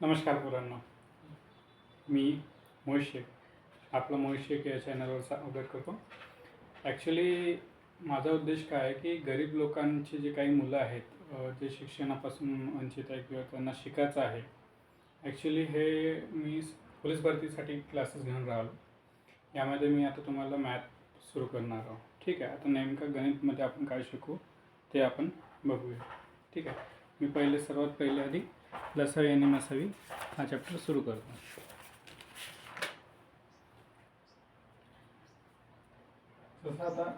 नमस्कार पोरांना मी मोहित शेख. आपलं मोहित शेख या चॅनलवर स्वागत करतो. ॲक्च्युली माझा उद्देश काय आहे की गरीब लोकांची जे काही मुलं आहेत जे शिक्षणापासून वंचित आहे किंवा त्यांना शिकायचं आहे ॲक्च्युली हे मी पोलीस भरतीसाठी क्लासेस घेऊन राहिलो. यामध्ये मी आता तुम्हाला मॅथ सुरू करणार आहोत. ठीक आहे? आता नेमकं गणितमध्ये आपण काय शिकू ते आपण बघूया. ठीक आहे? मी पहिले सर्वात पहिले आधी लसावी आणि मसावी हा चॅप्टर सुरू करतो. तसं आता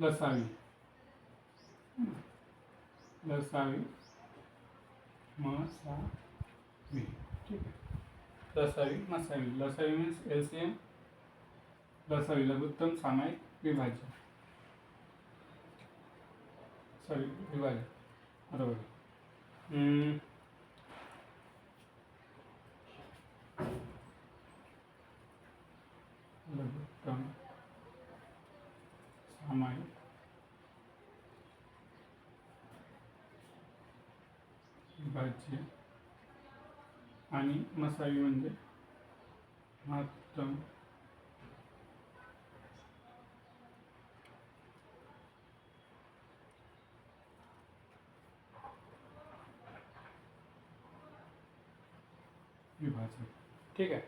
लसावी. लसावी मसावी. ठीक आहे. लसावी मसावी. लसावी मीन्स एल सी एम लसावी लघुत्तम सामायिक विभाज्य. सॉरी विभाज्य. बरोबर. हम्म. लघुत्तम सामायिक विभाज्य आणि मसावी म्हणजे महत्तम विभाजन. ठीक आहे.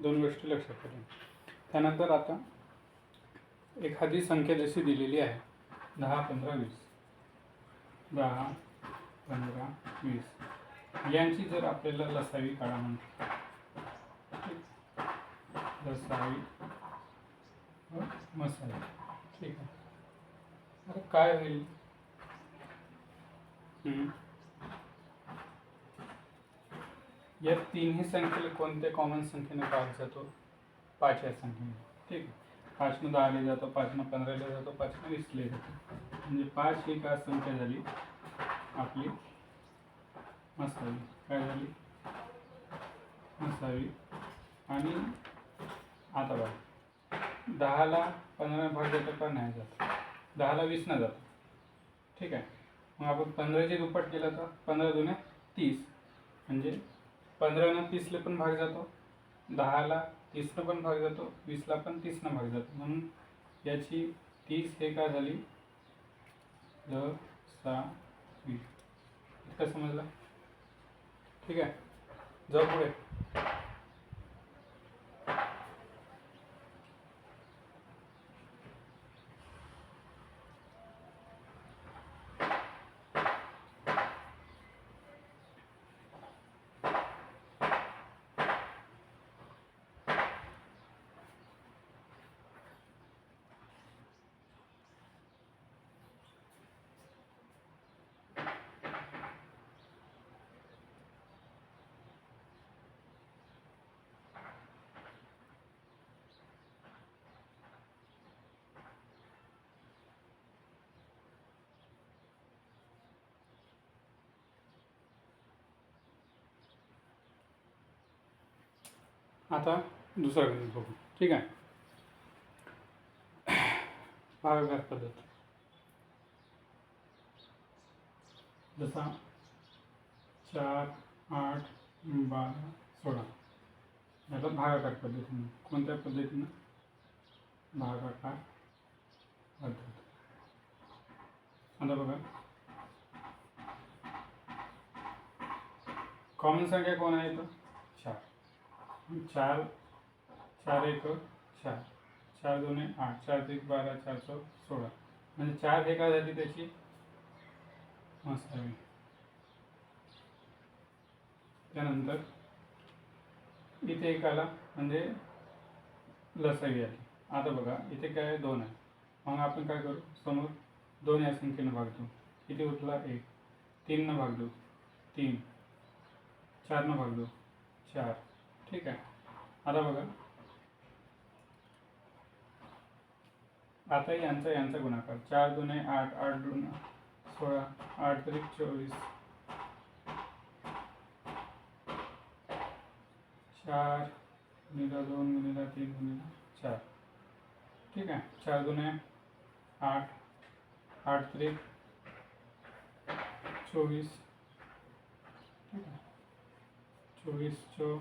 दोन गोष्टी लक्षात ठेवा. त्यानंतर आता एखादी संख्या जशी दिलेली आहे दहा पंधरा वीस. दहा पंधरा वीस. यांची जर आपल्याला लसावी काढा म्हणतो लसावी व ठीक आहे. काय होईल? या तिन्ही संख्येला कोणत्या कॉमन संख्येने भाग जातो? पाच या संख्येने. ठीक आहे. पाचनं दहाले जातो पाचनं पंधराला जातो पाचनं वीसले जातो. म्हणजे पाच ही का संख्या झाली? आपली मसावी. काय झाली? मसावी. आणि आता बघा. दहाला पंधरा भाग जातो का? नाही जात. दहाला वीसनं जातो. ठीक आहे. मग आपण पंधराची दुप्पट केलं तर पंधरा दुने तीस. म्हणजे पंधरानं तीसला पण भाग जातो. दहाला तीसनं पण भाग जातो. वीसला पण तीसनं भाग जातो. म्हणून याची तीस हे काय झाली? द सा वीस इतकं समजलं? ठीक आहे. जाऊ पुढे. आता दुसरा गणित बघू. ठीक आहे? भागाकार पद्धत. जसा चार, आठ, बारा, सोळा. याला भागाकार पद्धतीनं कोणत्या पद्धतीनं? भागाकार पद्धत. आता बघा. कॉमन संख्या कोण आहे तर चार चार एक चार. चार दोन आठ. चार एक बारा चार चौक सोळा. म्हणजे चार हे काय झाली त्याची? मस्त आहे. त्यानंतर इथे एक आला म्हणजे लसावी आली. आता बघा इथे काय दोन आहे. मग आपण काय करू? समोर दोन या संख्येनं भाग देऊ. किती उठला एक. तीननं भाग देऊ. तीन. चारनं भाग देऊ. चार. ठीक आहे आता बघा आता यांचा यांचा गुणाकार। चार दुने आठ आठ दोन सोळा आठ तरी चोवीस चार गुणिला दोन गुणिला तीन, गुणिला चार। ठीक आहे चार दुने आठ आठ तरी चोवीस चोवीस चो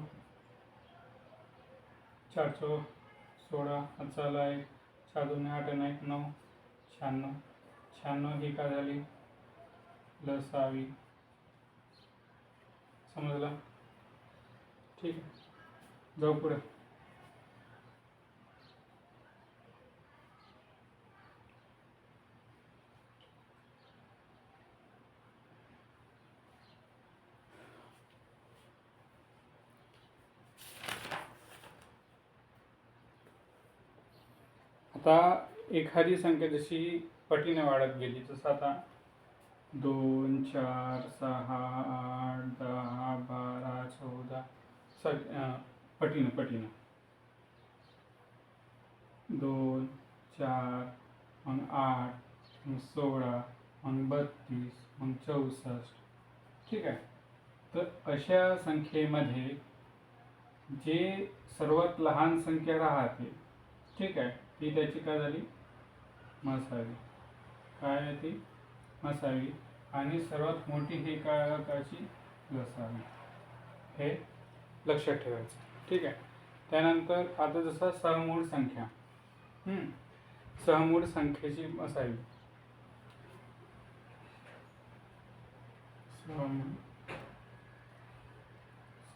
चार चो सोळा हातचा एक चार दोन आठ आणि एक नऊ शहाण्णव. शहाण्णव ही का झाली? लसावी. समजला? ठीक आहे. जाऊ पुढे. आता एखादी संख्या जशी पटीने वाढत गेली जसं आता दोन चार सहा आठ दहा बारा चौदा सग पटीनं पटीनं. दोन चार मग आठ मग सोळा मग बत्तीस मग चौसष्ट. ठीक आहे? तर अशा संख्येमध्ये जे सर्वात लहान संख्या राहते ठीक आहे? ती त्याची काय झाली? मसावी काय आहे ती? मसावी आणि सर्वात मोठी ही काय त्याची लसावी हे लक्षात ठेवायचं. ठीक आहे. त्यानंतर आता जसं सहमूळ संख्या. सहमूळ संख्येची असावी सहमूळ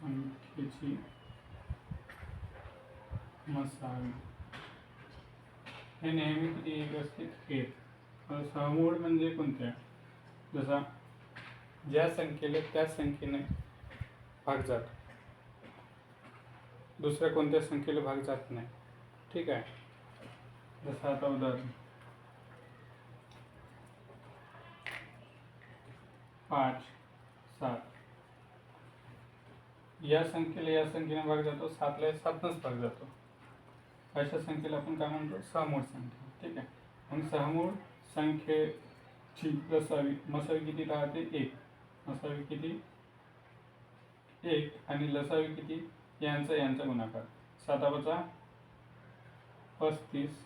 संख्येची मसावी हे नेहमी किती एक असते एक आता सहमूळ म्हणजे कोणत्या जसा ज्या संख्येला त्या संख्येने भाग जात. दुसऱ्या कोणत्या संख्येला भाग जात नाही. ठीक आहे. जसं आता उदाहरण. पाच, सात. या संख्येला या संख्येने भाग जातो, सातला सातनंच भाग जातो. अशा संख्येला आपण काय म्हणतो? सहामूळ संख्या. ठीक आहे? मग सहामूळ संख्येची लसावी मसावी किती? राहते एक. मसावी किती? एक आणि लसावी किती? यांचा यांचा गुणाकार. सातापाचा पस्तीस.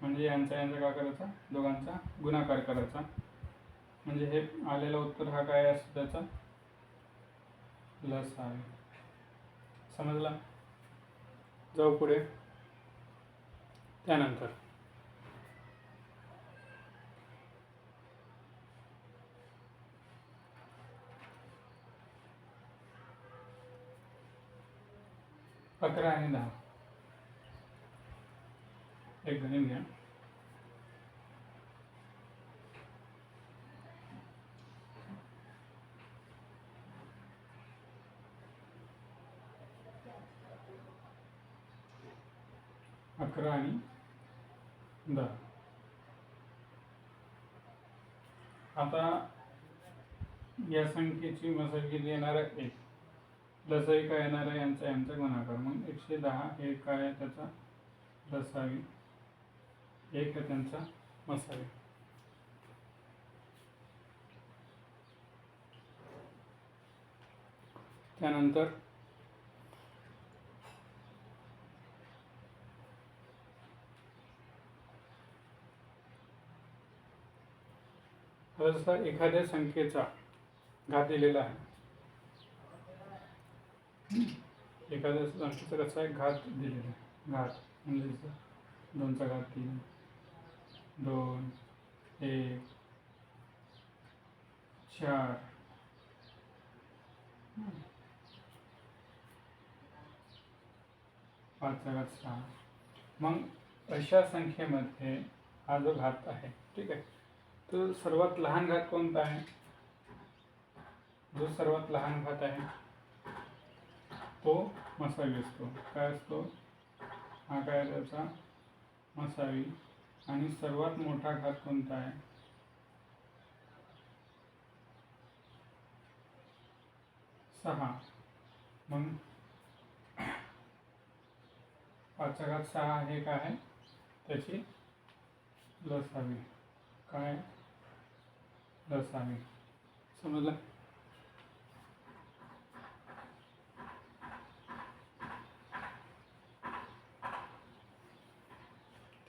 म्हणजे यांचा यांचा काय करायचा? दोघांचा गुणाकार करायचा. म्हणजे हे आलेलं उत्तर हा काय असतो त्याचा? लसावी. समजला? जाऊ पुढे. त्यानंतर. अकरा आणि दहा. एक गणित घ्या. अकरा आणि दहा आता या संख्येची मसलगिरी येणार आहे एक. लसाई काय येणार आहे यांचा यांचा गुणाकार. मग एकशे दहा एक काय आहे त्याचा? लसावी एक आहे त्यांचा मसावी त्यानंतर जसा एखाद्या संख्येचा घात दिलेला आहे. एखाद्या संख्येचा कसा आहे घात दिलेला आहे. घात म्हणजे दोनचा घात तीन दोन एक चार. पाचचा घात सहा. मग अशा संख्येमध्ये हा जो घात आहे ठीक आहे तर सर्वात लहान घात कोणता आहे? जो सर्वात लहान घात आहे तो मसावी असतो. काय असतो? हा काय त्याचा? मसावी. आणि सर्वात मोठा घात कोणता आहे? सहा. मग पाचचा घात सहा हे काय आहे? त्याची लसावी. काय? लसावी समजलं?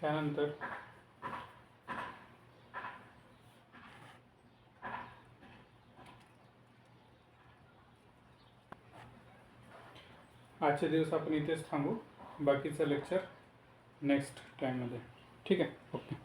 त्यानंतर? आजचे दिवस आपण इथेच थांबू. बाकीचं लेक्चर नेक्स्ट टाईममध्ये ठीक आहे? ओके.